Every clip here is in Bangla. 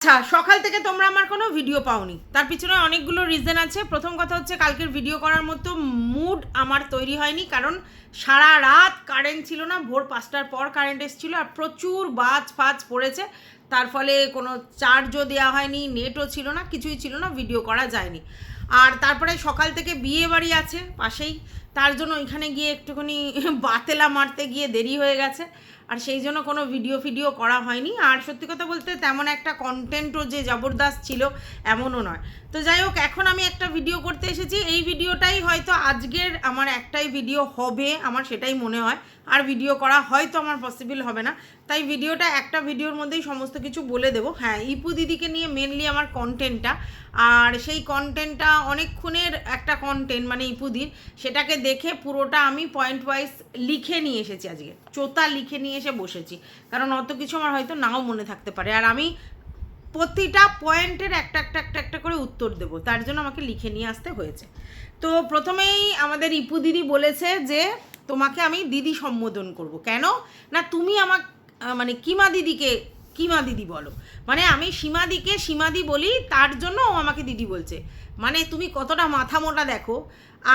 আচ্ছা সকাল থেকে তোমরা আমার কোনো ভিডিও পাওনি। তার পিছনে অনেকগুলো রিজন আছে। প্রথম কথা হচ্ছে, কালকের ভিডিও করার মতো মুড আমার তৈরি হয়নি, কারণ সারা রাত কারেন্ট ছিল না, ভোর পাঁচটার পর কারেন্ট এসেছিল, আর প্রচুর বাজ ফাজ পড়েছে। তার ফলে কোনো চার্জও দেওয়া হয়নি নেটও ছিল না, কিছুই ছিল না ভিডিও করা যায়নি। আর তারপরে সকাল থেকে বিয়ে বাড়ি আছে পাশেই। তার জন্য ওইখানে গিয়ে একটুখানি বাতেলা মারতে গিয়ে দেরি হয়ে গেছে। আর সেই জন্য কোনো ভিডিও ফিডিও করা হয়নি। আর সত্যি কথা বলতে তেমন একটা কন্টেন্টও যে জবরদস্ত ছিল এমনও নয়। তো যাই হোক, এখন আমি একটা ভিডিও করতে এসেছি। এই ভিডিওটাই হয়তো আজকের আমার একটাই ভিডিও হবে, আমার সেটাই মনে হয়। আর ভিডিও করা হয়তো আমার পসিবল হবে না। তাই ভিডিওটা একটা ভিডিওর মধ্যেই সমস্ত কিছু বলে দেবো। হ্যাঁ ইপু দিদিকে নিয়ে মেনলি আমার কন্টেন্টটা আর সেই কন্টেন্টটা অনেকক্ষণের একটা কন্টেন্ট মানে ইপুদির সেটাকে দেখে পুরোটা আমি পয়েন্ট ওয়াইজ লিখে নিয়ে এসেছি আজকে। চোতা লিখে নিয়ে এসে বসেছি। কারণ অত কিছু আমার হয়তো নাও মনে থাকতে পারে। আর আমি প্রতিটা পয়েন্টের একটা একটা একটা একটা করে উত্তর দেবো। তার জন্য আমাকে লিখে নিয়ে আসতে হয়েছে। তো প্রথমেই আমাদের ইপু দিদি বলেছে যে, তোমাকে আমি দিদি সম্বোধন করব। কেন? না, তুমি আমার মানে কিমা দিদিকে, কিমা দিদি বলো। মানে আমি সীমাদিকে সীমাদি বলি, তার জন্য ও আমাকে দিদি বলছে। মানে তুমি কতটা মাথা মোটা দেখো।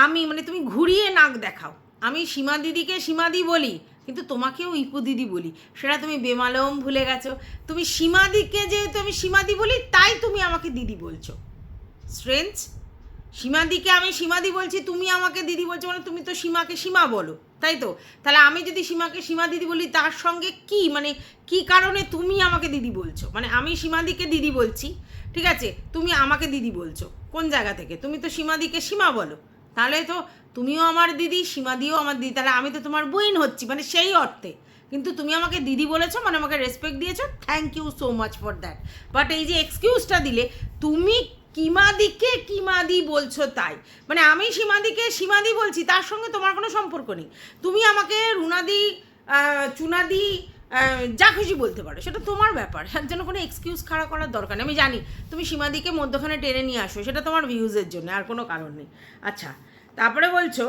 আমি মানে তুমি ঘুরিয়ে নাক দেখাও। আমি সীমা দিদিকে সীমাদি বলি কিন্তু তোমাকেও ইপু দিদি বলি। সেটা তুমি বেমালম ভুলে গেছো। তুমি সীমাদিকে যেহেতু আমি সীমাদি বলি, তাই তুমি আমাকে দিদি বলছো। স্ট্রেঞ্জ সীমাদিকে আমি সীমাদি বলছি, তুমি আমাকে দিদি বলছো মানে তুমি তো সীমাকে সীমা বলো, তাই তো? তাহলে আমি যদি সীমাকে সীমা দিদি বলি, তার সঙ্গে কি? মানে কি কারণে তুমি আমাকে দিদি বলছো? মানে আমি সীমাদিকে দিদি বলছি, ঠিক আছে? তুমি আমাকে দিদি বলছো, কোন জায়গা থেকে? তুমি তো সীমাদিকে সীমা বলো। তাহলে তো তুমিও আমার দিদি, সীমা দিও আমার দিদি, তাহলে আমি তো তোমার বইন হচ্ছি মানে সেই অর্থে। কিন্তু তুমি আমাকে দিদি বলেছ মানে আমাকে রেসপেক্ট দিয়েছ thank you so much for that but এই যে এক্সকিউজটা দিলে, তুমি কিমাদিকে কিমাদি বলছো তাই। মানে আমি সীমাদিকে সীমাদি বলছি, তার সঙ্গে তোমার কোনো সম্পর্ক নেই। তুমি আমাকে রুনাদি চুনাদি যা খুশি বলতে পারো। সেটা তোমার ব্যাপার। জন্য কোনো এক্সকিউজ খাড়া করার দরকার নেই। আমি জানি, তুমি সীমাদিকে মধ্যখানে টেনে নিয়ে আসো। সেটা তোমার ভিউজের জন্য, আর কোনো কারণ নেই। আচ্ছা তারপরে বলছো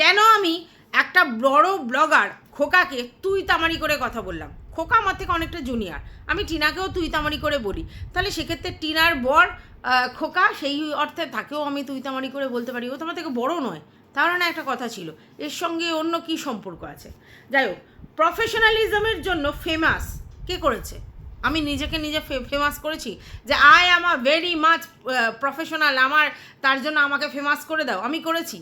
কেন আমি একটা বড় ব্লগার খোকাকে তুই তামারি করে কথা বললাম? খোকা আমার থেকে অনেকটা জুনিয়র আমি টিনাকেও তুই তামারি করে বলি। তাহলে সেক্ষেত্রে টিনার বর খোকা, সেই অর্থে তাকেও আমি তুই তামারি করে বলতে পারি। ও তোমার থেকে বড় নয়। তার না একটা কথা ছিল, এর সঙ্গে অন্য কি সম্পর্ক আছে? যাই হোক প্রফেশনালিজমের জন্য ফেমাস কে করেছে? আমি নিজেকে নিজে ফেমাস করেছি যে আই আমার ভেরি মাচ প্রফেশনাল আমার, তার জন্য আমাকে ফেমাস করে দাও। আমি করেছি।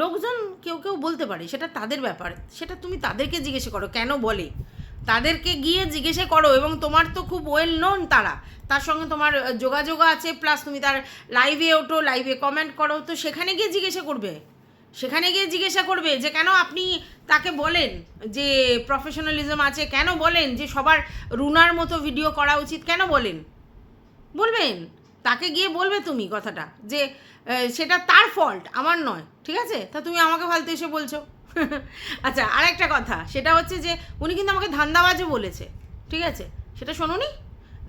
লোকজন কেউ কেউ বলতে পারে, সেটা তাদের ব্যাপার। সেটা তুমি তাদেরকে জিজ্ঞেস করো, কেন বলে? তাদেরকে গিয়ে জিজ্ঞেসে করো, এবং তোমার তো খুব ওয়েল নোন তারা। তার সঙ্গে তোমার যোগাযোগ আছে প্লাস তুমি তার লাইভে ওঠো লাইভে কমেন্ট করো, তো সেখানে গিয়ে জিজ্ঞাসা করবে। সেখানে গিয়ে জিজ্ঞাসা করবে যে, কেন আপনি তাকে বলেন যে প্রফেশনালিজম আছে? কেন বলেন যে সবার রুনার মতো ভিডিও করা উচিত? কেন বলেন? বলবেন। তাকে গিয়ে বলবে তুমি কথাটা যে সেটা তার ফল্ট আমার নয়, ঠিক আছে? তা তুমি আমাকে ফালতু এসে বলছো। আচ্ছা আরেকটা কথা, সেটা হচ্ছে যে, উনি কিন্তু আমাকে ধান্দাবাজও বলেছে, ঠিক আছে? সেটা শোনোনি?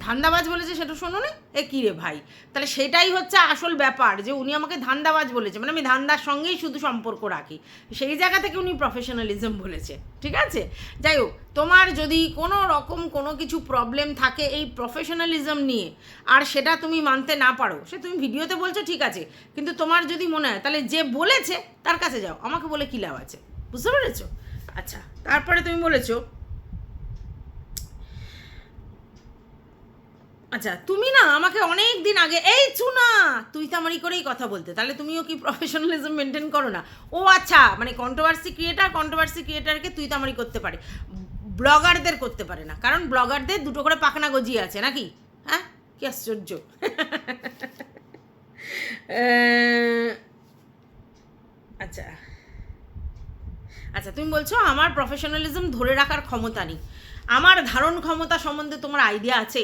ধান্দাবাজ বলেছে সেটা শোনোনি এ কী রে ভাই? তাহলে সেটাই হচ্ছে আসল ব্যাপার যে উনি আমাকে ধান্দাবাজ বলেছে। মানে আমি ধান্দার সঙ্গেই শুধু সম্পর্ক রাখি। সেই জায়গা থেকে উনি প্রফেশনালিজম বলেছে। ঠিক আছে? যাই হোক, তোমার যদি কোনো রকম কোনো কিছু প্রবলেম থাকে এই প্রফেশনালিজম নিয়ে, আর সেটা তুমি মানতে না পারো, সে তুমি ভিডিওতে বলছো, ঠিক আছে। কিন্তু তোমার যদি মনে হয়, তাহলে যে বলেছে, তার কাছে যাও। আমাকে বলে কী লাভ আছে? বুঝতে পেরেছ? আচ্ছা তারপরে তুমি বলেছ আচ্ছা তুমি না আমাকে অনেক দিন আগে, এই চুনা, তুই তামারি করেই কথা বলতে, তাহলে তুমিও কি প্রফেশনালিজম মেনটেন করো না? ও আচ্ছা মানে কন্ট্রোভার্সি ক্রিয়েটার কন্ট্রোভার্সি ক্রিয়েটারকে তুই তামারি করতে পারে। ব্লগারদের করতে পারে না, কারণ ব্লগারদের দুটো করে পাখনা গজিয়ে আছে, নাকি? হ্যাঁ? কি আশ্চর্য। আচ্ছা। আচ্ছা তুমি বলছো আমার প্রফেশনালিজম ধরে রাখার ক্ষমতা নেই। আমার ধারণ ক্ষমতা সম্বন্ধে তোমার আইডিয়া আছে?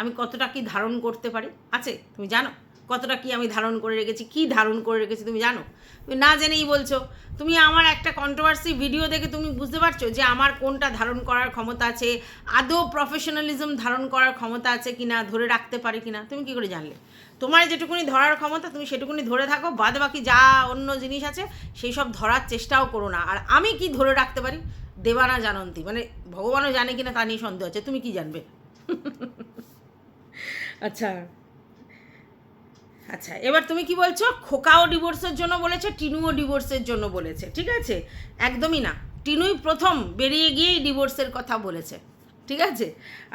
আমি কতটা কি ধারণ করতে পারি? আছে? তুমি জানো? কতটা কি আমি ধারণ করে রেখেছি? কি ধারণ করে রেখেছি তুমি জানো? তুমি না জেনেই বলছো। তুমি আমার একটা কন্ট্রোভার্সি ভিডিও দেখে তুমি বুঝতে পারছ যে আমার কোনটা ধারণ করার ক্ষমতা আছে? আদৌ প্রফেশনালিজম ধারণ করার ক্ষমতা আছে কি না ধরে রাখতে পারে কি না তুমি কি করে জানলে? তোমার যেটুকুনি ধরার ক্ষমতা, তুমি সেটুকুনি ধরে থাকো। বাদ বাকি যা অন্য জিনিস আছে, সেই সব ধরার চেষ্টাও করো না। আর আমি কি ধরে রাখতে পারি? দেবানা জানন্তি। মানে ভগবানও জানে কিনা তা নিয়ে সন্দেহ আছে। তুমি কি জানবে? আচ্ছা। আচ্ছা এবার তুমি কি বলছো? খোকাও ডিভোর্সের জন্য বলেছে, টিনুও ডিভোর্সের জন্য বলেছে, ঠিক আছে? একদমই না। টিনুই প্রথম বেরিয়ে গিয়েই ডিভোর্সের কথা বলেছে, ঠিক আছে?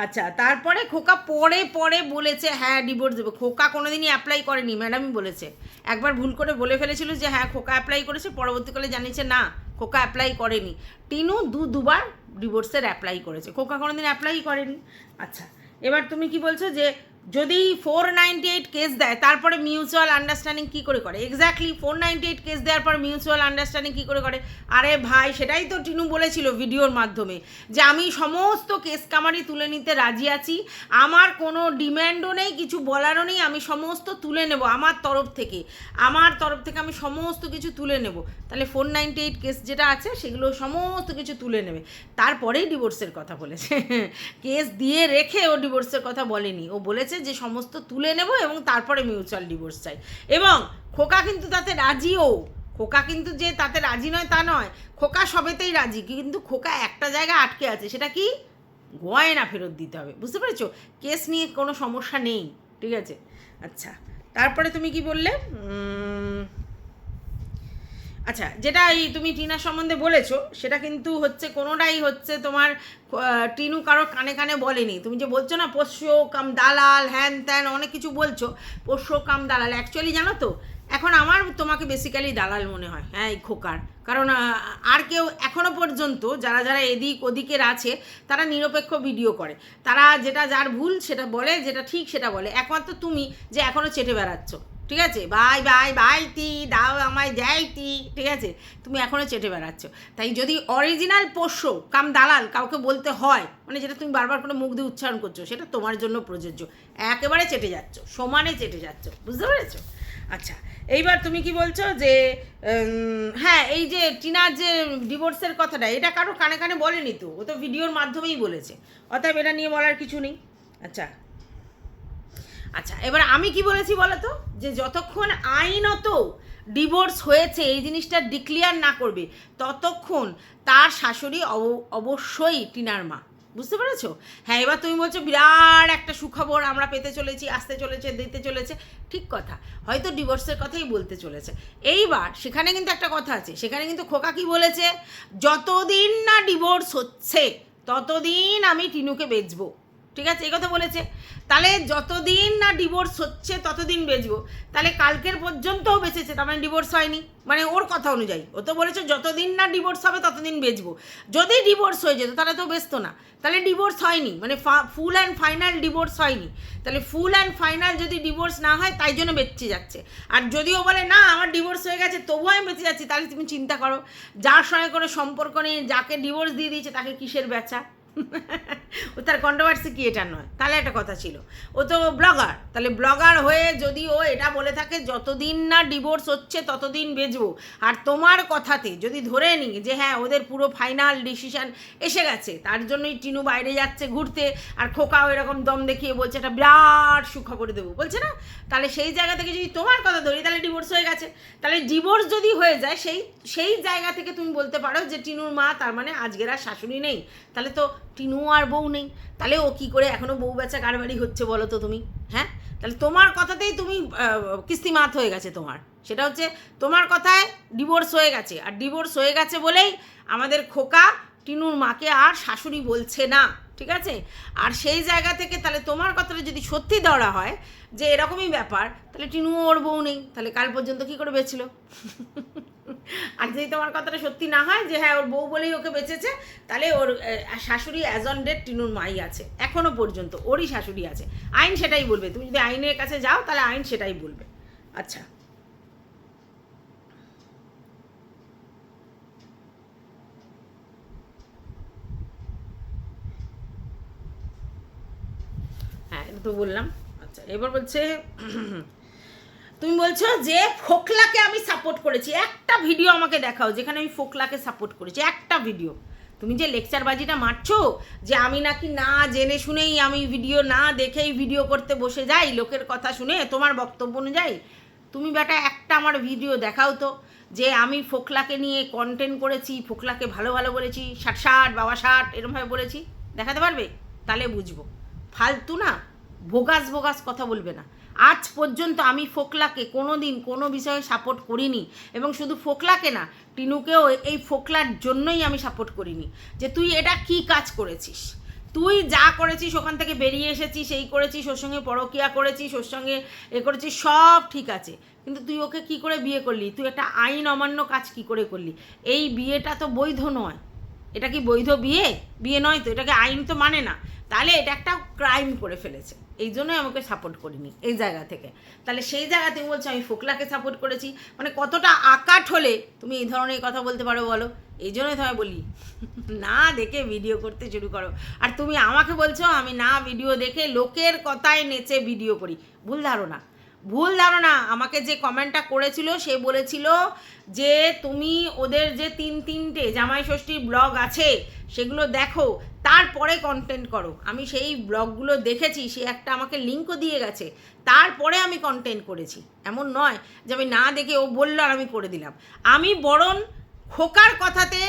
আচ্ছা তারপরে খোকা পরে পরে বলেছে হ্যাঁ ডিভোর্স দেবে। খোকা কোনোদিনই অ্যাপ্লাই করেনি ম্যাডামই বলেছে। একবার ভুল করে বলে ফেলেছিল যে হ্যাঁ খোকা অ্যাপ্লাই করেছে, পরবর্তীকালে জানিয়েছে, না, খোকা অ্যাপ্লাই করেনি। টিনু দু দুবার ডিভোর্সের অ্যাপ্লাই করেছে। খোকা কোনোদিন অ্যাপ্লাই করেনি। আচ্ছা এবার তুমি কি বলছো যে যদি ফোর নাইনটি এইট কেস দেয়, তারপরে মিউচুয়াল আন্ডারস্ট্যান্ডিং কী করে করে? Exactly four ninety eight case দেওয়ার পর মিউচুয়াল আন্ডারস্ট্যান্ডিং কী করে করে? আরে ভাই, সেটাই তো টিনু বলেছিল ভিডিওর মাধ্যমে, যে আমি সমস্ত কেস কামারি তুলে নিতে রাজি আছি, আমার কোনো ডিম্যান্ডও নেই, কিছু বলারও নেই, আমি সমস্ত তুলে নেব আমার তরফ থেকে। আমার তরফ থেকে আমি সমস্ত কিছু তুলে নেব। তাহলে ফোর নাইনটি এইট কেস যেটা আছে, সেগুলো সমস্ত কিছু তুলে নেবে। তারপরেই ডিভোর্সের কথা বলেছে। কেস দিয়ে রেখে ও ডিভোর্সের কথা বলেনি। ও বলেছে যে সমস্ত তুলে নেব এবং তারপরে মিউচুয়াল ডিভোর্স চাই। এবং খোকা কিন্তু তাতে রাজিও। খোকা কিন্তু যে তাতে রাজি নয় তা নয়। খোকা সবেতেই রাজি, কিন্তু খোকা একটা জায়গায় আটকে আছে, সেটা কি? গয়না ফেরত দিতে হবে। বুঝতে পেরেছ? কেস নিয়ে কোনো সমস্যা নেই, ঠিক আছে? আচ্ছা তারপরে তুমি কি বললে? আচ্ছা যেটা এই তুমি টিনার সম্বন্ধে বলেছ, সেটা কিন্তু হচ্ছে কোনোটাই হচ্ছে তোমার টিনু কারও কানে কানে বলেনি। তুমি যে বলছো না, পোষ্য কাম দালাল, হ্যান ত্যান, অনেক কিছু বলছো, পোষ্য কাম দালাল। অ্যাকচুয়ালি জানো তো, এখন আমার তোমাকে বেসিক্যালি দালাল মনে হয় হ্যাঁ এই খোকার। কারণ আর কেউ এখনও পর্যন্ত যারা যারা এদিক ওদিকের আছে, তারা নিরপেক্ষ ভিডিও করে। তারা যেটা যার ভুল সেটা বলে, যেটা ঠিক সেটা বলে। একমাত্র তুমি যে এখনও চেটে বেড়াচ্ছ। ঠিক আছে? বাই বাই বাই টি, দাও আমায় টি, ঠিক আছে? তুমি এখনও চেটে বেড়াচ্ছ। তাই যদি অরিজিনাল পোষ্য, কাম দালাল, কাউকে বলতে হয় মানে যেটা তুমি বারবার করে মুখ দিয়ে উচ্চারণ করছ, সেটা তোমার জন্য প্রযোজ্য। একেবারে চেটে যাচ্ছ, সমানে চেটে যাচ্ছ, বুঝতে পেরেছ? আচ্ছা এইবার তুমি কি বলছো যে হ্যাঁ এই যে টিনার যে ডিভোর্সের কথাটা, এটা কারও কানে কানে বলেনি তো? ও তো ভিডিওর মাধ্যমেই বলেছে। অতএব এটা নিয়ে বলার কিছু নেই। আচ্ছা আচ্ছা এবার আমি কি বলেছি বলো তো যে যতক্ষণ আইনত ডিভোর্স হয়েছে, এই জিনিসটা ডিক্লিয়ার না করবে, ততক্ষণ তার শাশুড়ি অব- অবশ্যই টিনার মা। বুঝতে পেরেছ? হ্যাঁ এবার তুমি বলছো বিরাট একটা সুখবর আমরা পেতে চলেছি, আসতে চলেছে, দিতে চলেছে। ঠিক কথা, হয়তো ডিভোর্সের কথাই বলতে চলেছে। এইবার সেখানে কিন্তু একটা কথা আছে, সেখানে কিন্তু খোকা কি বলেছে? যতদিন না ডিভোর্স হচ্ছে, ততদিন আমি টিনুকে বেচবো। ঠিক আছে, এই কথা বলেছে। তাহলে যতদিন না ডিভোর্স হচ্ছে, ততদিন বেচবো। তাহলে কালকের পর্যন্তও বেঁচেছে, তার মানে ডিভোর্স হয়নি। মানে ওর কথা অনুযায়ী। ও তো বলেছে, যতদিন না ডিভোর্স হবে, ততদিন বেচবো। যদি ডিভোর্স হয়ে যেত, তাহলে তো বেচতো না। তাহলে ডিভোর্স হয়নি। মানে ফুল অ্যান্ড ফাইনাল ডিভোর্স হয়নি। তাহলে ফুল অ্যান্ড ফাইনাল যদি ডিভোর্স না হয়, তাই জন্য বেঁচে যাচ্ছে। আর যদিও বলে, না, আমার ডিভোর্স হয়ে গেছে, তবুও আমি বেঁচে যাচ্ছি, তাহলে তুমি চিন্তা করো। যার সঙ্গে কোনো সম্পর্ক নেই, যাকে ডিভোর্স দিয়ে দিয়েছে, তাকে কিসের বেচা? ও তার কন্ট্রোভার্সি কি? এটা নয়। তাহলে একটা কথা ছিল। ও তো ব্লগার তাহলে ব্লগার হয়ে যদি ও এটা বলে থাকে, যতদিন না ডিভোর্স হচ্ছে, ততদিন বেচবো। আর তোমার কথাতে যদি ধরে নিই যে হ্যাঁ ওদের পুরো ফাইনাল ডিসিশন এসে গেছে। তার জন্যই টিনু বাইরে যাচ্ছে ঘুরতে, আর খোকাও এরকম দম দেখিয়ে বলছে, একটা বিরাট সুখবর দেবো। বলছে না? তাহলে সেই জায়গা থেকে যদি তোমার কথা ধরি, তাহলে ডিভোর্স হয়ে গেছে। তাহলে ডিভোর্স যদি হয়ে যায়, সেই সেই জায়গা থেকে তুমি বলতে পারো যে, টিনুর মা, তার মানে আজকের আর শাশুড়ি নেই। তাহলে তো টিনু আর বউ নেই। তাহলে ও কি করে এখনও বউ বেচা কারবারি হচ্ছে বলো তো তুমি? হ্যাঁ? তাহলে তোমার কথাতেই তুমি কিস্তিমাত হয়ে গেছে তোমার। সেটা হচ্ছে তোমার কথায় ডিভোর্স হয়ে গেছে। আর ডিভোর্স হয়ে গেছে বলেই আমাদের খোকা টিনুর মাকে আর শাশুড়ি বলছে না, ঠিক আছে? আর সেই জায়গা থেকে তাহলে তোমার কথাটা যদি সত্যি ধরা হয় যে এরকমই ব্যাপার, তাহলে টিনু ওর বউ নেই। তাহলে কাল পর্যন্ত কি করে বেছিল আর যদি তোমার কথাটা সত্যি না হয় যে হ্যাঁ ওর বউ বলেই ওকে বেঁচেছে, তাহলে ওর শাশুড়ি অ্যাজ অন ডেট টিনুর মাই আছে, এখনও পর্যন্ত ওরই শাশুড়ি আছে। আইন সেটাই বলবে, তুমি যদি আইনের কাছে যাও তাহলে আইন সেটাই বলবে। আচ্ছা। হ্যাঁ তো বললাম। আচ্ছা এবার বলছে তুমি বলছো যে ফোকলাকে আমি সাপোর্ট করেছি। একটা ভিডিও আমাকে দেখাও, যেখানে আমি ফোকলাকে সাপোর্ট করেছি। একটা ভিডিও তুমি যে লেকচারবাজিটা মারছো, যে আমি নাকি না জেনে শুনেই আমি ভিডিও না দেখেই ভিডিও করতে বসে যাই, লোকের কথা শুনে তোমার বক্তব্য অনুযায়ী, তুমি বেটা একটা আমার ভিডিও দেখাও তো, যে আমি ফোকলাকে নিয়ে কন্টেন্ট করেছি, ফোকলাকে ভালো ভালো বলেছি, ষাট ষাট, বাবা ষাট, এরমভাবে বলেছি। দেখাতে পারবে? তাহলে বুঝব। ফালতু না ভোগাস ভোগাস কথা বলবে না। আজ পর্যন্ত আমি ফোকলাকে কোনো দিন কোনো বিষয়ে সাপোর্ট করিনি এবং শুধু ফোকলাকে না, টিনুকেও এই ফোকলার জন্যই আমি সাপোর্ট করিনি যে তুই এটা কি কাজ করেছিস? তুই যা করেছিস ওখান থেকে বেরিয়ে এসেছিস, এই করেছিস, ওর সঙ্গে পরকিয়া করেছিস, ওর সঙ্গে এ করেছিস, সব ঠিক আছে। কিন্তু তুই ওকে কি করে বিয়ে করলি? তুই একটা আইন অমান্য কাজ কি করে করলি? এই বিয়েটা তো বৈধ নয়। এটা কি বৈধ বিয়ে? বিয়ে নয় তো, এটাকে আইন তো মানে না। তাহলে এটা একটা ক্রাইম করে ফেলেছে। এই জন্যই আমাকে সাপোর্ট করিনি এই জায়গা থেকে। তাহলে সেই জায়গা থেকে বলছো, আমি ফোকলাকে সাপোর্ট করেছি। মানে কতটা আকাট হলে তুমি এই ধরনের কথা বলতে পারো বলো? এই জন্যই তোমায় বলি, না দেখে ভিডিও করতে শুরু করো। আর তুমি আমাকে বলছো, আমি না ভিডিও দেখে লোকের কথায় নেচে ভিডিও করি। ভুল ধারণা। ভুল ধারণা। আমাকে যে কমেন্টটা করেছিল, সে বলেছিল যে তুমি ওদের যে তিন তিনটে জামাই ষষ্ঠীর ব্লগ আছে, সেগুলো দেখো, তারপরে কন্টেন্ট করো। আমি সেই ব্লগগুলো দেখেছি, সে একটা আমাকে লিঙ্কও দিয়ে গেছে। তারপরে আমি কন্টেন্ট করেছি। এমন নয় যে আমি না দেখে ও বলল আর আমি করে দিলাম। আমি বরং খোকার কথাতে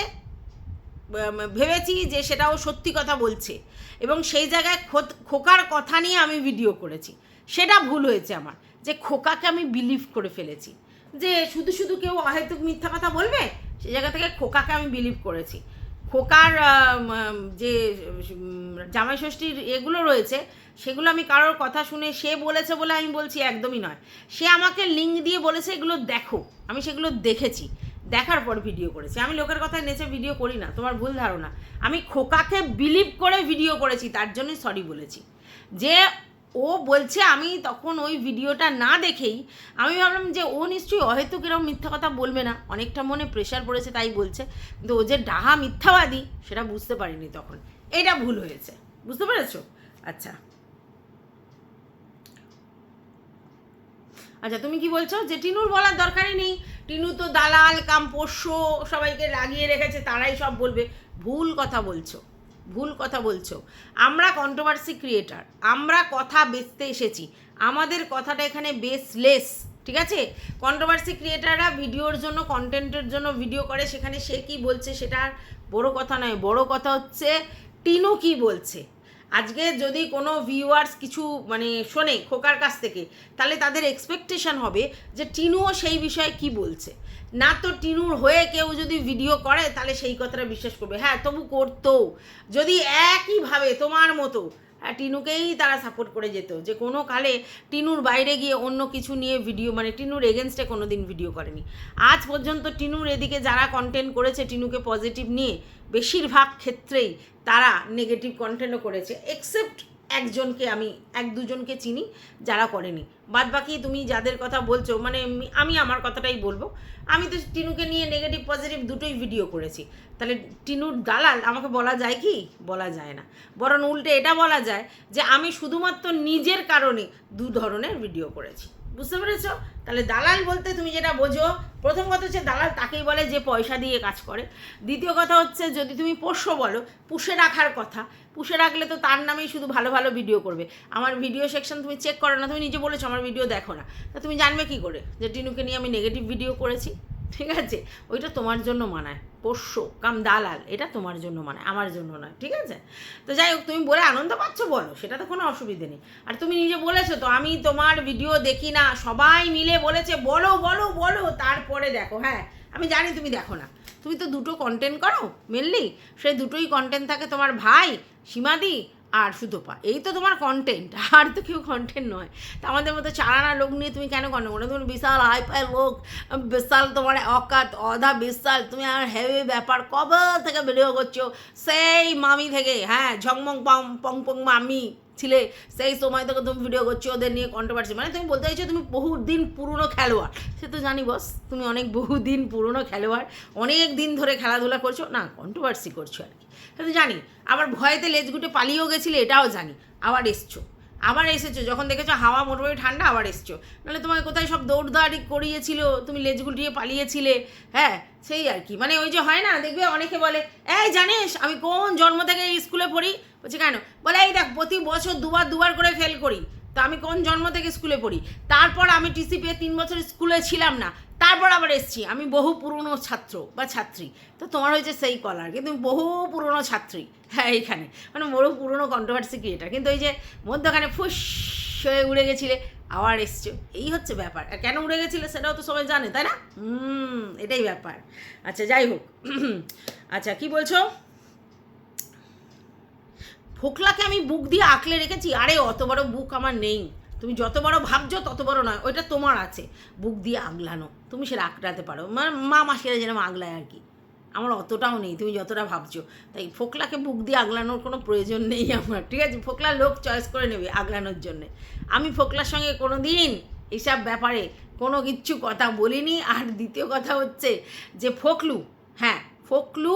ভেবেছি যে সেটা ও সত্যি কথা বলছে। এবং সেই জায়গায় খোকার কথা নিয়ে আমি ভিডিও করেছি। সেটা ভুল হয়েছে আমার। যে খোকাকে আমি বিলিভ করে ফেলেছি। যে শুধু শুধু কেউ অহেতুক মিথ্যা কথা বলবে সেই জায়গা থেকে খোকাকে আমি বিলিভ করেছি। খোকার যে জামাই ষষ্ঠীর এগুলো রয়েছে, সেগুলো আমি কারোর কথা শুনে সে বলেছে বলে আমি বলছি একদমই নয়। সে আমাকে লিঙ্ক দিয়ে বলেছে, এগুলো দেখো। আমি সেগুলো দেখেছি। দেখার পর ভিডিও করেছি। আমি লোকের কথায় নেচে ভিডিও করি না, তোমার ভুল ধারণা। আমি খোকাকে বিলিভ করে ভিডিও করেছি, তার জন্যই সরি বলেছি। যে ও বলছে, আমি তখন ওই ভিডিওটা না দেখেই আমি ভাবলাম যে ও নিশ্চয়ই অহেতুক এরকম মিথ্যা কথা বলবে না। অনেকটা মনে প্রেশার পড়েছে তাই বলছে। কিন্তু ও যে ডাহা মিথ্যাবাদী, সেটা বুঝতে পারিনি তখন। এটা ভুল হয়েছে। বুঝতে পেরেছ? আচ্ছা। আচ্ছা তুমি কি বলছো যে টিনুর বলার দরকারই নেই? টিনু তো দালাল, কাম পোষ্য, সবাইকে লাগিয়ে রেখেছে, তারাই সব বলবে। ভুল কথা বলছো। ভুল কথা বলছো। আমরা কন্ট্রোভার্সি ক্রিয়েটার আমরা কথা বেচতে এসেছি। আমাদের কথাটা এখানে বেসলেস ঠিক আছে? কন্ট্রোভার্সি ক্রিয়েটাররা ভিডিওর জন্য কন্টেন্টের জন্য ভিডিও করে, সেখানে সে কি বলছে সেটা বড় কথা নয়। বড় কথা হচ্ছে, টিনু কি বলছে? আজকে যদি কোনো ভিউয়ার্স কিছু মানে শোনে খোকার কাছ থেকে, তাহলে তাদের এক্সপেকটেশন হবে যে টিনুও সেই বিষয়ে কি বলছে। না তো টিনুর হয়ে কেউ যদি ভিডিও করে, তাহলে সেই কথাটা বিশ্বাস করবে। হ্যাঁ তবু করতো। যদি একইভাবে তোমার মতো হ্যাঁ টিনুকেই তারা সাপোর্ট করে যেত। যে কোনো কালে টিনুর বাইরে গিয়ে অন্য কিছু নিয়ে ভিডিও মানে টিনুর এগেনস্টে কোনো দিন ভিডিও করেনি। আজ পর্যন্ত টিনুর এদিকে যারা কন্টেন্ট করেছে, টিনুকে পজিটিভ নিয়ে, বেশিরভাগ ক্ষেত্রেই তারা নেগেটিভ কন্টেন্টও করেছে এক্সেপ্ট একজনকে আমি, এক দুজনকে চিনি, যারা করেনি। বাদ বাকি তুমি যাদের কথা বলছো মানে আমি- আমি আমার কথাটাই বলব। আমি তো টিনুকে নিয়ে নেগেটিভ পজিটিভ দুটোই ভিডিও করেছি। তাহলে টিনুর দালাল, আমাকে বলা যায় কি? বলা যায় না। বরং উল্টে এটা বলা যায় যে আমি শুধুমাত্র নিজের কারণে দু ধরনের ভিডিও করেছি। বুঝতে পেরেছ? তাহলে দালাল বলতে তুমি যেটা বোঝো, প্রথম কথা হচ্ছে দালাল তাকেই বলে যে পয়সা দিয়ে কাজ করে। দ্বিতীয় কথা হচ্ছে যদি তুমি পোষ্য বলো, পুষে রাখার কথা। পুষে রাখলে তো তার নামেই শুধু ভালো ভালো ভিডিও করবে। আমার ভিডিও সেকশন তুমি চেক করো না, তুমি নিজে বলেছ, আমার ভিডিও দেখো না। তা তুমি জানবে কি করে? যে টিনুকে নিয়ে আমি নেগেটিভ ভিডিও করেছি। ঠিক আছে? ওইটা তোমার জন্য মানায়। পোষ্য, কাম দালাল, এটা তোমার জন্য মানায়, আমার জন্য নয়, ঠিক আছে? তো যাই হোক, তুমি বলে আনন্দ পাচ্ছ বলো, সেটা তো কোনো অসুবিধে নেই। আর তুমি নিজে বলেছ তো, আমি তোমার ভিডিও দেখি না, সবাই মিলে বলেছে, বলো বলো বলো, তারপরে দেখো হ্যাঁ আমি জানি তুমি দেখো না। তুমি তো দুটো কন্টেন্ট করো মেনলি সেই দুটোই কন্টেন্ট থাকে তোমার ভাই, সীমাদি আর সুতোপা এই তো তোমার কন্টেন্ট আর তো কেউ কন্টেন্ট নয়। তা আমাদের মতো চারানা লোক নিয়ে তুমি কেন কন্টেন্ট করো তুমি বিশাল হাই ফাই লোক, বিশাল তোমার অকাত, অধা বিশাল, তুমি আর হেভি ব্যাপার কবে থেকে ভিডিও করছ? সেই মামি থেকে হ্যাঁ ঝংমং পং পং পং মামি ছিলে, সেই সময় থেকে তুমি ভিডিও করছ, ওদের নিয়ে কন্ট্রোভার্সি মানে তুমি বলতে চাইছো তুমি বহুদিন পুরনো খেলোয়াড়। সে তো জানি বস তুমি অনেক বহুদিন পুরনো খেলোয়াড়, অনেক দিন ধরে খেলাধুলা করছ। না কন্ট্রোভার্সি করছ আর কি। সে তো জানি। আবার ভয়েতে লেজ গুটে পালিয়েও গেছিলে, এটাও জানি। আবার এসছো। আবার এসেছ, যখন দেখেছ হাওয়া মোটামুটি ঠান্ডা, আবার এসছো। নাহলে তোমায় কোথায় সব দৌড়দাড়ি করিয়েছিল, তুমি লেজ গুটিয়ে পালিয়েছিলে হ্যাঁ? সেই আর কি। মানে ওই যে হয় না, দেখবে অনেকে বলে, এই জানিস, আমি কোন জন্ম থেকে স্কুলে পড়ি? বলছি, কেন? বলে, এই দেখ, প্রতি বছর দুবার দুবার করে ফেল করি। তো আমি কোন জন্ম থেকে স্কুলে পড়ি? তারপর আমি টিসি পেয়ে তিন বছর স্কুলে ছিলাম না। তারপর আবার এসছি। আমি বহু পুরনো ছাত্র বা ছাত্রী। তো তোমার হয়েছে সেই কলার কিন্তু বহু পুরনো ছাত্রী। হ্যাঁ এইখানে। মানে বহু পুরনো কন্ট্রোভার্সি ক্রিয়েটার কিন্তু ওই যে মধ্যখানে ফুস হয়ে উড়ে গেছিলে, আবার এসছো। এই হচ্ছে ব্যাপার। আর কেন উড়ে গেছিলে সেটাও তো সবাই জানে, তাই না? হুম, এটাই ব্যাপার। আচ্ছা যাই হোক। আচ্ছা কি বলছো? ফোকলাকে আমি বুক দিয়ে আঁকলে রেখেছি? আরে, অত বড় বুক আমার নেই। তুমি যত বড় ভাবছ তত বড় নয়, ওইটা তোমার আছে। বুক দিয়ে আগলানো তুমি সেটা আঁকড়াতে পারো। মানে মা মাসিরা যেরকম আগলায় আর কি। আমার অতটাও নেই, তুমি যতটা ভাবছ। তাই ফোকলাকে বুক দিয়ে আগলানোর কোনো প্রয়োজন নেই আমার, ঠিক আছে? ফোকলা লোক চয়েস করে নেবে আগলানোর জন্যে। আমি ফোকলার সঙ্গে কোনো দিন এইসব ব্যাপারে কোনো কিচ্ছু কথা বলিনি। আর দ্বিতীয় কথা হচ্ছে যে ফোকলু হ্যাঁ ফোকলু,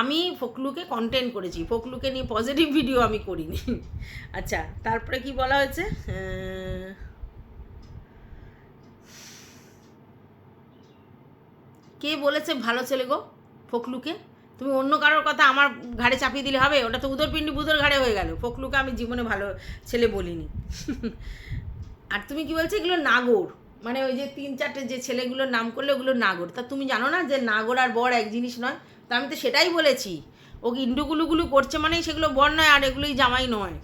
আমি ফোকলুকে কন্টেন্ট করেছি। ফোকলুকে নিয়ে পজিটিভ ভিডিও আমি করিনি। আচ্ছা তারপরে কি বলা হয়েছে? কে বলেছে ভালো ছেলে গো ফোকলুকে তুমি অন্য কারোর কথা আমার ঘাড়ে চাপিয়ে দিলে হবে? ওটা তো উদরপিণ্ডি বুদর ঘাড়ে হয়ে গেল। ফোকলুকে আমি জীবনে ভালো ছেলে বলিনি। আর তুমি কি বলছো? এগুলো নাগর। মানে ওই যে তিন চারটে যে ছেলেগুলোর নাম করলে ওগুলো নাগর। তা তুমি জানো না যে নাগর আর বর এক জিনিস নয়? তা আমি তো সেটাই বলেছি। ও ইন্ডুগুলুগুলু করছে মানেই সেগুলো বর নয় আর এগুলোই জামাই নয়।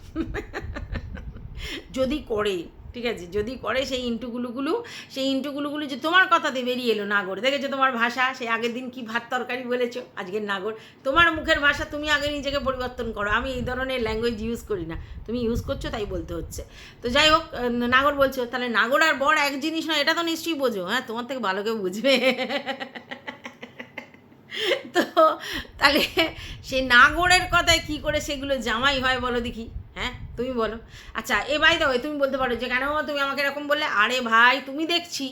যদি করে। ঠিক আছে? যদি করে সেই ইন্টুগুলুগুলু সেই ইন্টুগুলুগুলু যে তোমার কথাতে বেরিয়ে এলো নাগর, দেখেছ তোমার ভাষা? সেই আগের দিন কি ভাত তরকারি বলেছ? আজকের নাগর। তোমার মুখের ভাষা তুমি আগে নিজেকে পরিবর্তন করো। আমি এই ধরনের ল্যাঙ্গুয়েজ ইউজ করি না। তুমি ইউজ করছ, তাই বলতে হচ্ছে। তো যাই হোক নাগর বলছো, তাহলে নাগর আর বর এক জিনিস নয়, এটা তো নিশ্চয়ই বোঝো। হ্যাঁ তোমার থেকে ভালো কেউ বুঝবে। তো তাহলে সেই নাগরের কথায় কি করে সেগুলো জামাই হয় বলো দেখি। তুমি বলো। আচ্ছা এ বাই দাও তুমি বলতে পারো যে, কেন তুমি আমাকে এরকম বললে? আরে ভাই, তুমি দেখছি,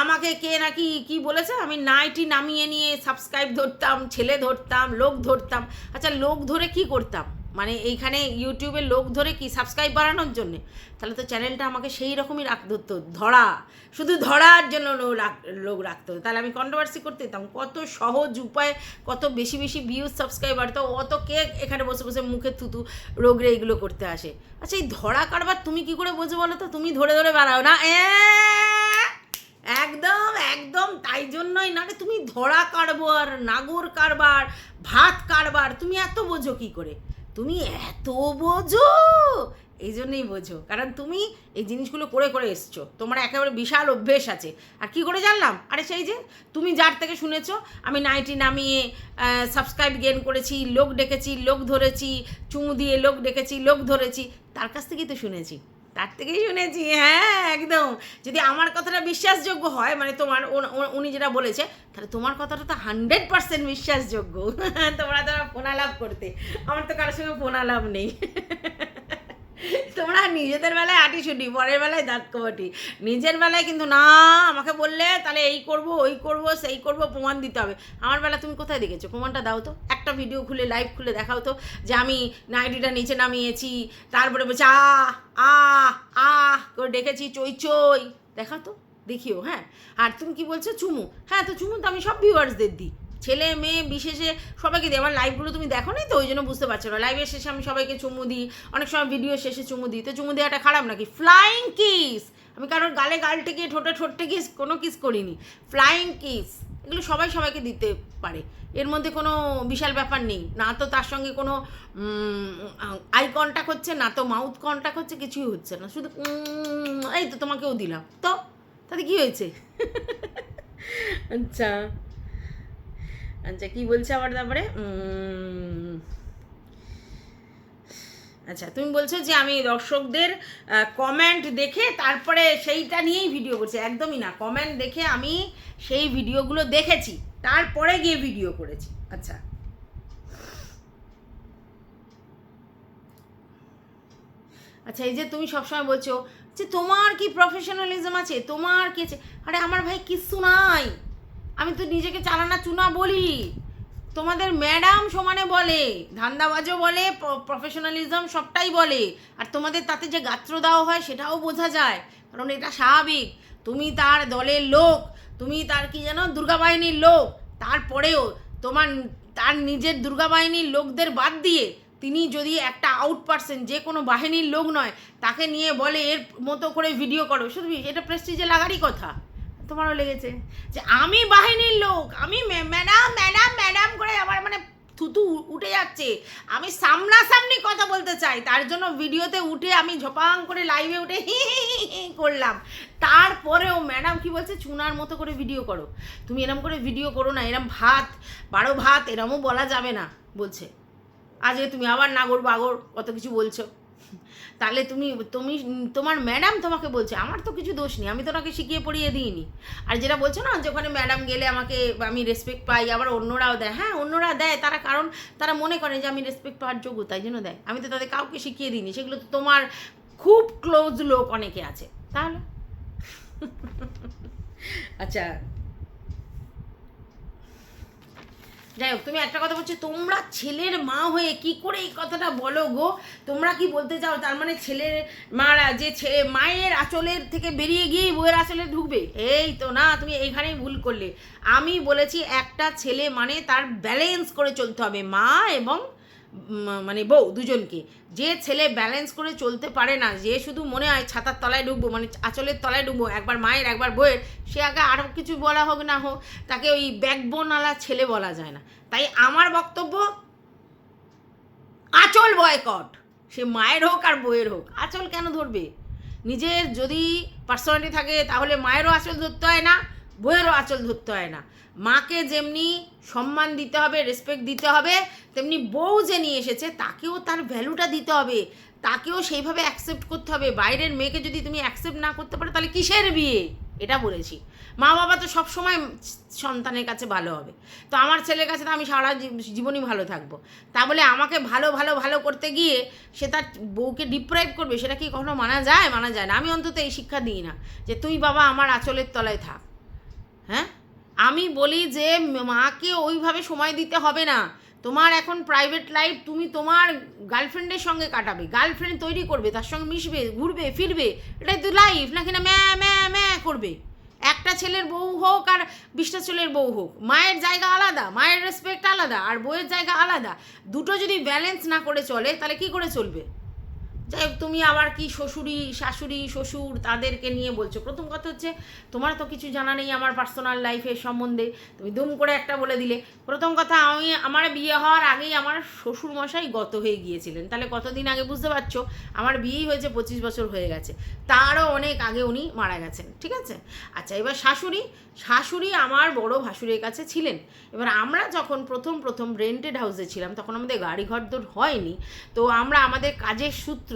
আমাকে কে নাকি কি বলেছে? আমি নাইটি নামিয়ে নিয়ে সাবস্ক্রাইব ধরতাম, ছেলে ধরতাম, লোক ধরতাম। আচ্ছা লোক ধরে কি করতাম? মানে এইখানে ইউটিউবে লোক ধরে কি সাবস্ক্রাইব বাড়ানোর জন্যে? তাহলে তো চ্যানেলটা আমাকে সেই রকমই রাখ ধরতো ধরা। শুধু ধরার জন্য লোক রাখ- লোক রাখতো তাহলে আমি কন্ট্রোভার্সি করতে দিতাম কত সহজ উপায়, কত বেশি বেশি ভিউজ সাবস্ক্রাইবার তো অত কে এখানে বসে বসে মুখে থুতু রোগরে এগুলো করতে আসে? আচ্ছা এই ধরা কারবার তুমি কি করে বোঝো বলো তো? তুমি ধরে ধরে বাড়াও না? একদম একদম তাই জন্যই না তুমি ধরা কারবার, নাগর কারবার, ভাত কারবার, তুমি এত বোঝো কি করে? তুমি এত বোঝো? এই জন্যই বোঝো। কারণ তুমি এই জিনিসগুলো করে করে এসছো। তোমার একেবারে বিশাল অভ্যেস আছে। আর কি করে জানলাম? আরে সেই যে তুমি যার থেকে শুনেছো, আমি নাইটি নামিয়ে সাবস্ক্রাইব গেন করেছি, লোক ডেকেছি, লোক ধরেছি, চুমু দিয়ে লোক ডেকেছি, লোক ধরেছি, তার কাছ থেকেই তো শুনেছি। তার থেকেই শুনেছি হ্যাঁ একদম। যদি আমার কথাটা বিশ্বাসযোগ্য হয় মানে তোমার উনি যেটা বলেছে, তাহলে তোমার কথাটা তো হান্ড্রেড পার্সেন্ট বিশ্বাসযোগ্য। তোমরা তো ফোনালাপ করতে। আমার তো কারোর সঙ্গে ফোনালাপ নেই। তোমরা নিজেদের বেলায় আটি ছুটি, পরের বেলায় দাঁত কবাটি। নিজের বেলায় কিন্তু না, আমাকে বললে তাহলে এই করব, ওই করব, সেই করব, প্রমাণ দিতে হবে। আমার বেলা তুমি কোথায় দেখেছ? প্রমাণটা দাও তো। একটা ভিডিও খুলে লাইভ খুলে দেখাও তো যে আমি নাইটিটা নিচে নামিয়েছি, তারপরে বলছে আ আ আ করে ডেকেছি, চই চই। দেখাও তো, দেখিও হ্যাঁ। আর তুমি কি বলছো? চুমু। হ্যাঁ তো চুমু তো আমি সব ভিউয়ার্সদের দিই। ছেলে, মেয়ে, বিশেষে সবাইকে দিই আমার লাইভগুলো তুমি দেখো নি তো? ওই জন্য বুঝতে পারছ না। লাইভের শেষে আমি সবাইকে চুমু দিই। অনেক সময় ভিডিও শেষে চুমু দিই। তো চুমু দেওয়াটা খারাপ নাকি? ফ্লাইং কিস আমি কারোর গালে গাল টেকে ঠোঁটে ঠোঁটে কিস কোনো কিস করিনি। ফ্লাইং কিস এগুলো সবাই সবাইকে দিতে পারে। এর মধ্যে কোনো বিশাল ব্যাপার নেই। না তো তার সঙ্গে কোনো আই কন্ট্যাক্ট হচ্ছে, না তো মাউথ কন্ট্যাক্ট হচ্ছে, কিছুই হচ্ছে না। শুধু এই তো তোমাকেও দিলাম। তো? তাতে কি হয়েছে? আচ্ছা। আচ্ছা কি বলছে আবার তারপরে? আচ্ছা তুমি বলছো যে আমি দর্শকদের কমেন্ট দেখে তারপরে সেইটা নিয়েই ভিডিও করছি। একদমই না কমেন্ট দেখে আমি সেই ভিডিওগুলো দেখেছি, তারপরে গিয়ে ভিডিও করেছি। আচ্ছা। আচ্ছা এই যে তুমি সবসময় বলছো যে তোমার কি প্রফেশনালিজম আছে? তোমার কি আছে? আরে, আমার ভাই কিচ্ছু নাই। আমি তো নিজেকে চালানা চুনা বলি। তোমাদের ম্যাডাম সমানে বলে, ধান্দাবাজও বলে প্রফেশনালিজম সবটাই বলে। আর তোমাদের তাতে যে গাত্র দেওয়া হয় সেটাও বোঝা যায়, কারণ এটা স্বাভাবিক। তুমি তার দলের লোক, তুমি তার কি যেন দুর্গা বাহিনীর লোক। তারপরেও তোমার, তার নিজের দুর্গা বাহিনীর লোকদের বাদ দিয়ে তিনি যদি একটা আউট পার্সন যে কোনো বাহিনীর লোক নয়, তাকে নিয়ে বলে এর মতো করে ভিডিও করো। শুধু এটা প্রেস্টিজে লাগারই কথা? তোমারও লেগেছে যে আমি বাহিনীর লোক, আমি ম্যাডাম ম্যাডাম ম্যাডাম করে আমার মানে থুতু উঠে যাচ্ছে। আমি সামনাসামনি কথা বলতে চাই, তার জন্য ভিডিওতে উঠে আমি ঝপাং করে লাইভে উঠে হি হি করলাম। তারপরেও ম্যাডাম কি বলছে? চুনার মতো করে ভিডিও করো। তুমি এরম করে ভিডিও করো না, এরম ভাত, বারো ভাত, এরমও বলা যাবে না, বলছে। আজকে তুমি আবার নাগর বাগর কত কিছু বলছো। তাহলে তুমি তুমি, তোমার ম্যাডাম তোমাকে বলছে, আমার তো কিছু দোষ নেই, আমি তো ওনাকে শিখিয়ে পড়িয়ে দিইনি। আর যেটা বলছো না, যে ওখানে ম্যাডাম গেলে আমাকে আমি রেসপেক্ট পাই, আবার অন্যরাও দেয় হ্যাঁ অন্যরা দেয়, তারা কারণ, তারা মনে করে যে আমি রেসপেক্ট পাওয়ার যোগ্য, তাই জন্য দেয়। আমি তো তাদের কাউকে শিখিয়ে দিইনি, সেগুলো তো তোমার খুব ক্লোজ লোক অনেকে আছে, তাহলে? আচ্ছা যাই হোক, তুমি একটা কথা বলছো, তোমরা ছেলের মা হয়ে কি করে এই কথাটা বলো গো? তোমরা কি বলতে চাও? তার মানে ছেলের মারা, যে ছেলে মায়ের আঁচলের থেকে বেরিয়ে গিয়েই বইয়ের আঁচলে ঢুকবে? এই তো না, তুমি এইখানেই ভুল করলে। আমি বলেছি একটা ছেলে মানে তার ব্যালেন্স করে চলতে হবে, মা এবং মানে বউ, দুজনকে। যে ছেলে ব্যালেন্স করে চলতে পারে না, যে শুধু মনে হয় ছাতার তলায় ডুববো মানে আঁচলের তলায় ডুববো, একবার মায়ের, একবার বইয়ের সে আগে আরও কিছু বলা হোক না হোক, তাকে ওই ব্যাকবোনওয়ালা ছেলে বলা যায় না। তাই আমার বক্তব্য, আঁচল বয়কট সে মায়ের হোক আর বইয়ের হোক, আঁচল কেন ধরবে? নিজের যদি পার্সোনালিটি থাকে, তাহলে মায়েরও আঁচল ধরতে হয় না বইয়েরও আঁচল ধরতে হয় না। মাকে যেমনি সম্মান দিতে হবে রেসপেক্ট দিতে হবে, তেমনি বউ যে নিয়ে এসেছে, তাকেও তার ভ্যালুটা দিতে হবে। তাকেও সেইভাবে অ্যাকসেপ্ট করতে হবে। বাইরের মেয়েকে যদি তুমি অ্যাকসেপ্ট না করতে পারো, তাহলে কিসের বিয়ে? এটা বলেছি। মা বাবা তো সবসময় সন্তানের কাছে ভালো হবে। তো আমার ছেলের কাছে তো আমি সারা জীবনই ভালো থাকব। তা বলে আমাকে ভালো ভালো ভালো করতে গিয়ে সে তার বউকে ডিপ্রাইভ করবে, সেটা কি কখনো মানা যায়? মানা যায় না। আমি অন্তত এই শিক্ষা দিই না যে, তুই বাবা, আমার আঁচলের তলায় থাক। হ্যাঁ? আমি বলি যে মাকে ওইভাবে সময় দিতে হবে না। তোমার এখন প্রাইভেট লাইফ তুমি তোমার গার্লফ্রেন্ডের সঙ্গে কাটাবে। গার্লফ্রেন্ড তৈরি করবে, তার সঙ্গে মিশবে, ঘুরবে, ফিরবে। এটাই তো লাইফ নাকি না ম্যা ম্যা ম্যা করবে। একটা ছেলের বউ হোক আর বিশটা ছেলের বউ হোক, মায়ের জায়গা আলাদা, মায়ের রেসপেক্ট আলাদা, আর বউয়ের জায়গা আলাদা। দুটো যদি ব্যালেন্স না করে চলে, তাহলে কি করে চলবে? যাই হোক তুমি আবার কি শ্বশুরি, শাশুড়ি, শ্বশুর তাদেরকে নিয়ে বলছো? প্রথম কথা হচ্ছে, তোমার তো কিছু জানা নেই আমার পার্সোনাল লাইফের সম্বন্ধে। তুমি দুম করে একটা বলে দিলে। প্রথম কথা, আমি, আমার বিয়ে হওয়ার আগেই আমার শ্বশুর মশাই গত হয়ে গিয়েছিলেন। তাহলে কতদিন আগে বুঝতে পারছ? আমার বিয়েই হয়েছে পঁচিশ বছর হয়ে গেছে। তারও অনেক আগে উনি মারা গেছেন, ঠিক আছে? আচ্ছা এবার শাশুড়ি শাশুড়ি আমার বড় ভাসুরের কাছে ছিলেন। এবার আমরা যখন প্রথম প্রথম রেন্টেড হাউসে ছিলাম, তখন আমাদের গাড়ি ঘর দর হয়নি। তো আমরা, আমাদের কাজের সূত্রে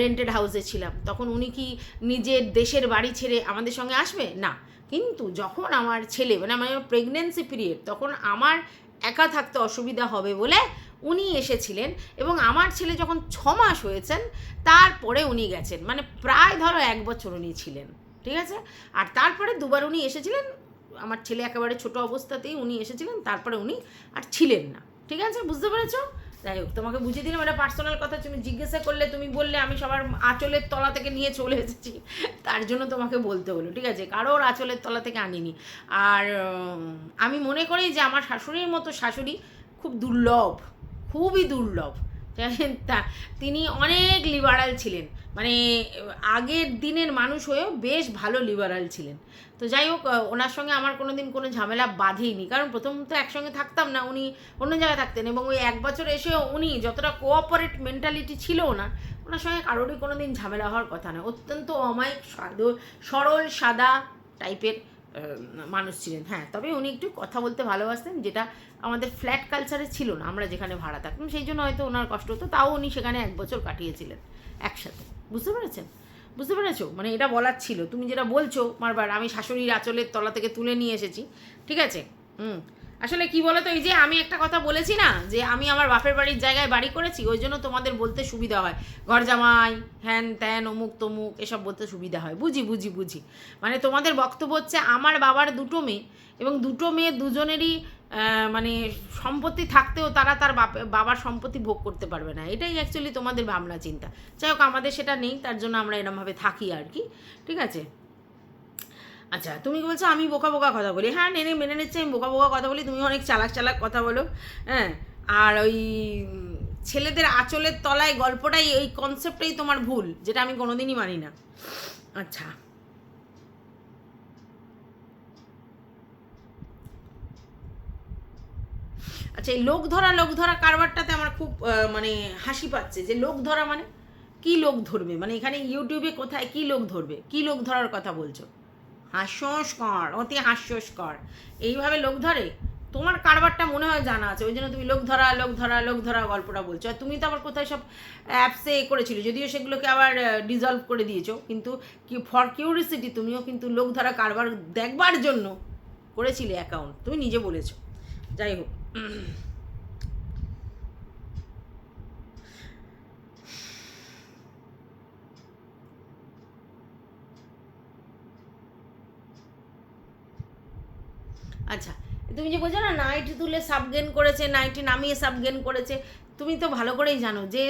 রেন্টেড হাউসে ছিলাম। তখন উনি কি নিজের দেশের বাড়ি ছেড়ে আমাদের সঙ্গে আসবে? না। কিন্তু যখন আমার ছেলে মানে আমার প্রেগনেন্সি পিরিয়ড তখন আমার একা থাকতে অসুবিধা হবে বলে উনি এসেছিলেন এবং আমার ছেলে যখন ছ মাস হয়েছেন, তারপরে উনি গেছেন। মানে প্রায় ধরো এক বছর উনি ছিলেন, ঠিক আছে? আর তারপরে দুবার উনি এসেছিলেন, আমার ছেলে একেবারে ছোট অবস্থাতেই উনি এসেছিলেন, তারপরে উনি আর ছিলেন না, ঠিক আছে? বুঝতে পেরেছ? যাই হোক, তোমাকে বুঝিয়ে দিলাম, এটা পার্সোনাল কথা, তুমি জিজ্ঞাসা করলে, তুমি বললে, আমি সবার আঁচলের তলা থেকে নিয়ে চলে এসেছি। তার জন্য তোমাকে বলতে হলো, ঠিক আছে? কারোর আঁচলের তলা থেকে আনিনি। আর আমি মনে করি যে আমার শাশুড়ির মতো শাশুড়ি খুব দুর্লভ, খুবই দুর্লভ। তিনি অনেক লিবারাল ছিলেন। মানে আগের দিনের মানুষ হয়েও বেশ ভালো লিবারাল ছিলেন। তো যাই হোক ওনার সঙ্গে আমার কোনো দিন কোনো ঝামেলা বাঁধেইনি। কারণ প্রথম তো একসঙ্গে থাকতাম না, উনি অন্য জায়গায় থাকতেন এবং ওই এক বছর এসেও উনি যতটা কোঅপারেট মেন্টালিটি ছিল ওনার ওনার সঙ্গে কারোরই কোনো দিন ঝামেলা হওয়ার কথা না। অত্যন্ত অমায়িক সরল, সাদা টাইপের মানুষ ছিলেন। হ্যাঁ তবে উনি একটু কথা বলতে ভালোবাসতেন, যেটা আমাদের ফ্ল্যাট কালচারে ছিল না, আমরা যেখানে ভাড়া থাকতাম, সেই জন্য হয়তো ওনার কষ্ট হতো, তাও উনি সেখানে এক বছর কাটিয়েছিলেন। একসাথে। বুঝতে পেরেছেন? বুঝতে পেরেছ? মানে এটা বলার ছিল। তুমি যেটা বলছো, বারবার আমি শাশুড়ির আঁচলের তলা থেকে তুলে নিয়ে এসেছি। ঠিক আছে? হুম। আসলে কি বলো তো এই যে আমি একটা কথা বলেছি না, যে আমি আমার বাপের বাড়ির জায়গায় বাড়ি করেছি, ওই জন্য তোমাদের বলতে সুবিধা হয়। ঘর জামাই, হ্যান ত্যান, অমুক তমুক, এসব বলতে সুবিধা হয়। বুঝি বুঝি বুঝি। মানে তোমাদের বক্তব্য হচ্ছে আমার বাবার দুটো মেয়ে এবং দুটো মেয়ে দুজনেরই মানে সম্পত্তি থাকতেও তারা তার বাবার সম্পত্তি ভোগ করতে পারবে না। এটাই অ্যাকচুয়ালি তোমাদের ভাবনা, চিন্তা। যাই হোক, আমাদের সেটা নেই, তার জন্য আমরা এরমভাবে থাকি আর কি। ঠিক আছে? আচ্ছা তুমি বলছো আমি বোকা বোকা কথা বলি। হ্যাঁ নেনে মেনে নিচ্ছে, আমি বোকা বোকা কথা বলি, তুমি অনেক চালাক চালাক কথা বলো। হ্যাঁ আর ওই ছেলেদের আঁচলের তলায় গল্পটাই ওই কনসেপ্টটাই তোমার ভুল, যেটা আমি কোনোদিনই মানি না। আচ্ছা। আচ্ছা এই লোক ধরা লোক ধরা কারবারটাতে আমার খুব মানে হাসি পাচ্ছে, যে লোক ধরা মানে? কি লোক ধরবে? মানে এখানে ইউটিউবে কোথায় কি লোক ধরবে? কি লোক ধরার কথা বলছো? হাস্যস্কর, অতি হাস্যস্কর। এইভাবে লোক ধরে? তোমার কারবারটা মনে হয় জানা আছে। ওই জন্য তুমি লোক ধরা লোক ধরা লোক ধরা গল্পটা বলছো। আর তুমি তো আবার কোথায় সব অ্যাপসে এ করেছিলে, যদিও সেগুলোকে আবার ডিজলভ করে দিয়েছ। কিন্তু কি ফর কিউরিসিটি তুমিও কিন্তু লোক ধরা কারবার দেখবার জন্য করেছিলে অ্যাকাউন্ট তুমি নিজে বলেছ। যাই হোক আচ্ছা তুমি যে বলছো না নাইটি তুলে সাবগেন করেছে নাইটি নামিয়ে সাবগেন করেছে, তুমি তো ভালো করেই জানো যে,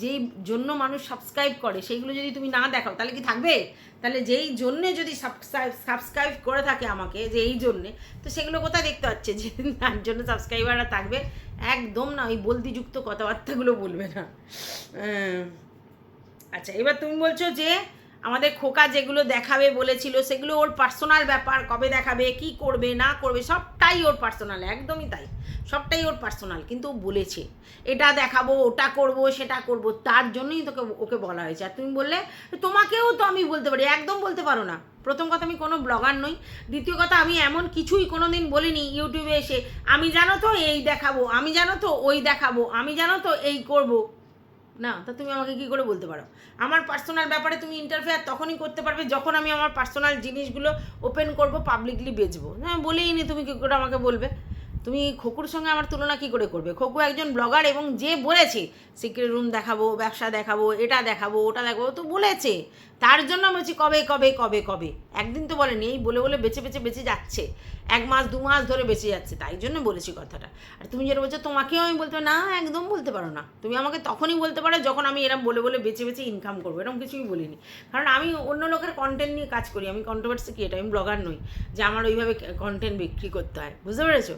যেই জন্য মানুষ সাবস্ক্রাইব করে, সেইগুলো যদি তুমি না দেখাও, তাহলে কি থাকবে? তাহলে যেই জন্যে যদি সাবস্ক্রাইব সাবস্ক্রাইব করে থাকে আমাকে, যে এই জন্যে, তো সেগুলো কোথায় দেখতে পাচ্ছে যে, তার জন্য সাবস্ক্রাইবাররা থাকবে? একদম না, ওই বলতিযুক্ত কথাবার্তাগুলো বলবে না। আচ্ছা এবার তুমি বলছো যে আমাদের খোকা যেগুলো দেখাবে বলেছিল, সেগুলো ওর পার্সোনাল ব্যাপার, কবে দেখাবে, কি করবে, না করবে, সবটাই ওর পার্সোনাল একদমই তাই। সবটাই ওর পার্সোনাল কিন্তু বলেছে, এটা দেখাবো, ওটা করব, সেটা করব, তার জন্যই তোকে ওকে বলা হয়েছে। আর তুমি বললে, তোমাকেও তো আমি বলতে পারি, একদম বলতে পারো না। প্রথম কথা, আমি কোনো ব্লগার নই। দ্বিতীয় কথা, আমি এমন কিছুই কোনো দিন বলিনি ইউটিউবে এসে, আমি জানো তো এই দেখাবো, আমি জানো তো ওই দেখাবো, আমি জানো তো এই করব। না, তা তুমি আমাকে কি করে বলতে পারো? আমার পার্সোনাল ব্যাপারে তুমি ইন্টারফেয়ার তখনই করতে পারবে যখন আমি আমার পার্সোনাল জিনিসগুলো ওপেন করব পাবলিকলি বেচবো। না বলেই নি তুমি কি করে আমাকে বলবে। তুমি খোকুর সঙ্গে আমার তুলনা কি করে করবে? খোকু একজন ব্লগার এবং যে বলেছে সিক্রেট রুম দেখাবো, ব্যবসা দেখাবো, এটা দেখাবো, ওটা দেখাবো তো বলেছে। তার জন্য আমি বলছি, কবে কবে কবে কবে? একদিন তো বলেনি, এই বলে বলে বেছে বেছে বেঁচে যাচ্ছে। এক মাস, দু মাস ধরে বেঁচে যাচ্ছে, তাই জন্য বলেছি কথাটা। আর তুমি যেটা বলছো, তোমাকেও আমি বলতে না একদম বলতে পারো না। তুমি আমাকে তখনই বলতে পারো যখন আমি এরম বলে বলে বেছে বেছে ইনকাম করব এরকম কিছুই বলিনি। কারণ আমি অন্য লোকের কন্টেন্ট নিয়ে কাজ করি, আমি কন্ট্রোভার্সি এটা আমি ব্লগার নই, যে আমার ওইভাবে কন্টেন্ট বিক্রি করতে হয়, বুঝতে পেরেছ?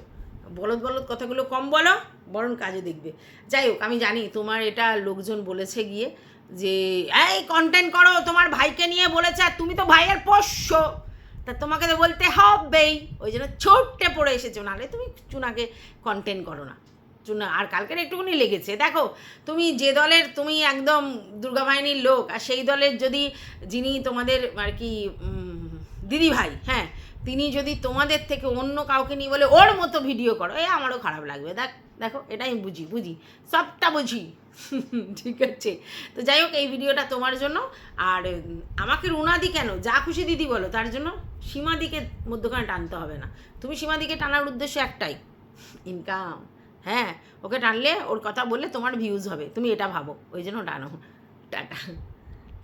বলদ বলদ কথাগুলো কম বলো, বরং কাজে দেখবে। যাই হোক, আমি জানি তোমার এটা লোকজন বলেছে গিয়ে যে, এই কন্টেন্ট করো, তোমার ভাইকে নিয়ে বলেছে, আর তুমি তো ভাইয়ের পোষ্য। তা তোমাকে তো বলতে হবেই। ওই জন্য ছোট্টে পড়ে এসেছ, নাহলে তুমি চুনাকে কন্টেন্ট করো না। চুনা, আর কালকের একটুখানি লেগেছে। দেখো, তুমি যে দলের, তুমি একদম দুর্গা বাহিনীর লোক, আর সেই দলের যদি যিনি তোমাদের আর কি দিদি ভাই হ্যাঁ তিনি যদি তোমাদের থেকে অন্য কাউকে নিয়ে বলে, ওর মতো ভিডিও করো, এ আমারও খারাপ লাগবে। দেখ, দেখো এটা আমি বুঝি বুঝি, সবটা বুঝি। ঠিক আছে? তো যাই হোক, এই ভিডিওটা তোমার জন্য। আর, আমাকে রুনাদি কেন? যা খুশি দিদি বলো, তার জন্য সীমাদিকে মধ্যখানে টানতে হবে না। তুমি সীমাদিকে টানার উদ্দেশ্য একটাই ইনকাম হ্যাঁ ওকে টানলে ওর কথা বললে তোমার ভিউজ হবে। তুমি এটা ভাবো, ওই জন্য টানো। টাটা।